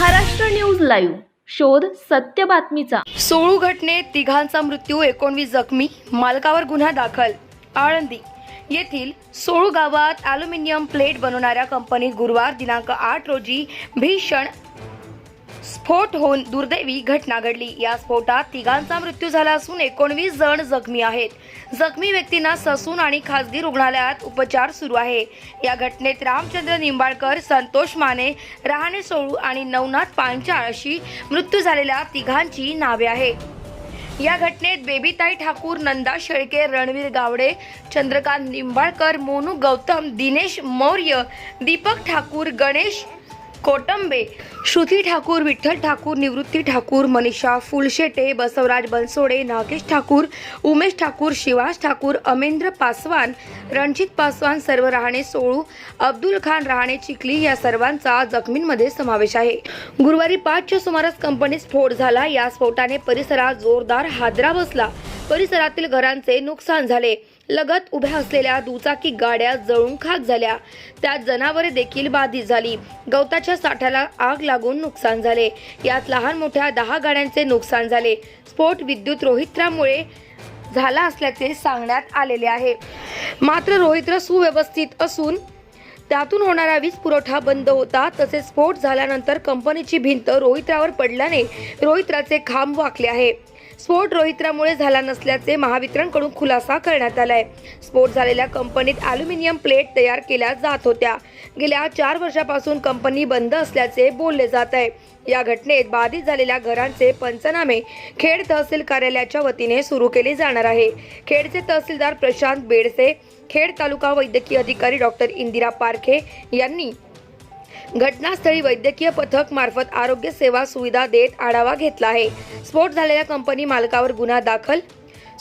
Maharashtra news live. शोध सत्य बातमीचा. सोळू घटनेत तिघांचा मृत्यू एकोणवीस जखमी मालकावर गुन्हा दाखल. आळंदी येथील सोळू गावात अॅल्युमिनियम प्लेट बनवणाऱ्या कंपनीत गुरुवार दिनांक आठ रोजी भीषण स्फोट होऊन दुर्दैवी घटना घडली. या स्फोटात तिघांचा मृत्यू झाला असून एकोणवीस जण जखमी आहेत. जखमी व्यक्तींना ससून आणि खासगी रुग्णालयात उपचार सुरू आहे. या घटनेत रामचंद्र निंबाळकर संतोष माने रहाणे सोळू आणि नवनाथ पांचाळ अशी मृत्यू झालेल्या तिघांची नावे आहे या घटनेत बेबीताई ठाकूर नंदा शेळके रणवीर गावडे चंद्रकांत निंबाळकर मोनू गौतम दिनेश मौर्य दीपक ठाकूर गणेश कोटंबे श्रुती ठाकूर विठ्ठल ठाकूर निवृत्ती ठाकूर मनीषा फुलशेटे बसवराज बनसोडे नागेश ठाकूर उमेश ठाकूर शिवास ठाकूर अमेंद्र पासवान रणजित पासवान सर्व राहणे सोळू अब्दुल खान राहणे चिखली या सर्वांचा जखमींमध्ये समावेश आहे. गुरुवारी पाचच्या सुमारास कंपनीत स्फोट झाला. या स्फोटाने परिसरात जोरदार हादरा बसला. परिसरातील घरांचे नुकसान झाले. लगत उभ्या असलेल्या दुचाकी गाड्या जळून खाक झाल्या. त्यात जनावरे देखील बाधित झाली. गवताच्या साठ्याला आग लागून नुकसान झाले. यात लहान मोठ्या दहा गाड्यांचे नुकसान झाले. स्फोट विद्युत रोहित्रामुळे झाला असल्याचे सांगण्यात आलेले आहे. मात्र रोहित्र सुव्यवस्थित असून त्यातून होणारा वीज पुरवठा बंद होता. तसेच स्फोट झाल्यानंतर कंपनीची भिंत रोहित्रावर पडल्याने रोहित्राचे खांब वाकले आहे. स्फोट रोहित्रामुळे झाला नसल्याचे महावितरणकडून खुलासा करण्यात आलाय. स्फोट झालेल्या कंपनीत अॅल्युमिनियम प्लेट तयार केल्या जात होत्या. गेल्या चार वर्षापासून कंपनी बंद असल्याचे बोलले जात आहे. या घटनेत बाधित झालेल्या घरांचे पंचनामे खेड तहसील कार्यालयाच्या वतीने सुरू केले जाणार आहे. खेडचे तहसीलदार प्रशांत बेडसे खेड तालुका वैद्यकीय अधिकारी डॉक्टर इंदिरा पारखे यांनी घटनास्थळी वैद्यकीय पथक मार्फत आरोग्य सेवा सुविधा देत आढावा घेतला आहे. स्फोट झालेल्या कंपनी मालकावर गुन्हा दाखल.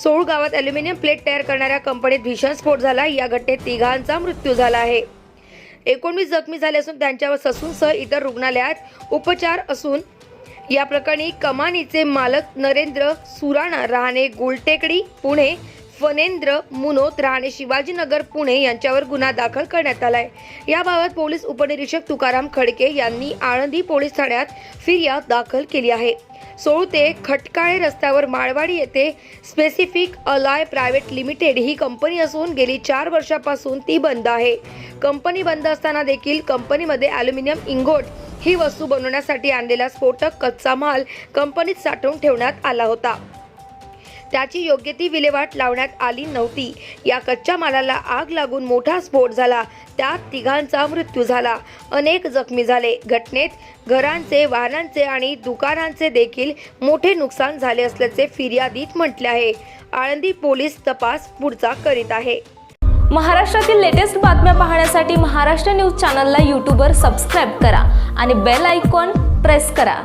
सोळ गावात अल्युमिनियम प्लेट तयार करणाऱ्या कंपनीत भीषण स्फोट झाला. या घटनेत तिघांचा मृत्यू झाला आहे. एकोणवीस जखमी झाले असून त्यांच्यावर ससूनसह इतर रुग्णालयात उपचार असून या प्रकरणी कमानीचे मालक नरेंद्र सुराणा राहणे गुलटेकडी पुणे फनेंद्र मुनोत राहणे शिवाजीनगर पुणे यांच्यावर गुन्हा दाखल करण्यात आलाय. याबाबत पोलीस उपनिरीक्षक तुकाराम खडके यांनी आळंदी पोलीस ठाण्यात फिर्याद दाखल केली आहे. सोळते खटकाळे रस्त्यावर माळवाडी येथे स्पेसिफिक अलाय प्रायव्हेट लिमिटेड ही कंपनी असून गेली चार वर्षापासून ती बंद आहे. कंपनी बंद असताना देखील कंपनीमध्ये ॲल्युमिनियम इंगोट ही वस्तू बनवण्यासाठी आणलेला स्फोटक कच्चा माल कंपनीत साठवून ठेवण्यात आला होता. त्याची योग्य ती विल्हेवाट लावण्यात आली नव्हती. या कच्च्या मालाला आग लागून मोठा स्फोट झाला. त्यात तिघांचा मृत्यू झाला. अनेक जखमी झाले. घटनेत घरांचे वाहनांचे आणि दुकानांचे देखील मोठे नुकसान झाले असल्याचे फिर्यादीत म्हटले आहे. आळंदी पोलीस तपास पुढचा करीत आहे. महाराष्ट्रातील लेटेस्ट बातम्या पाहण्यासाठी महाराष्ट्र न्यूज चॅनलला यूट्यूबवर सबस्क्राईब करा आणि बेल आयकॉन प्रेस करा.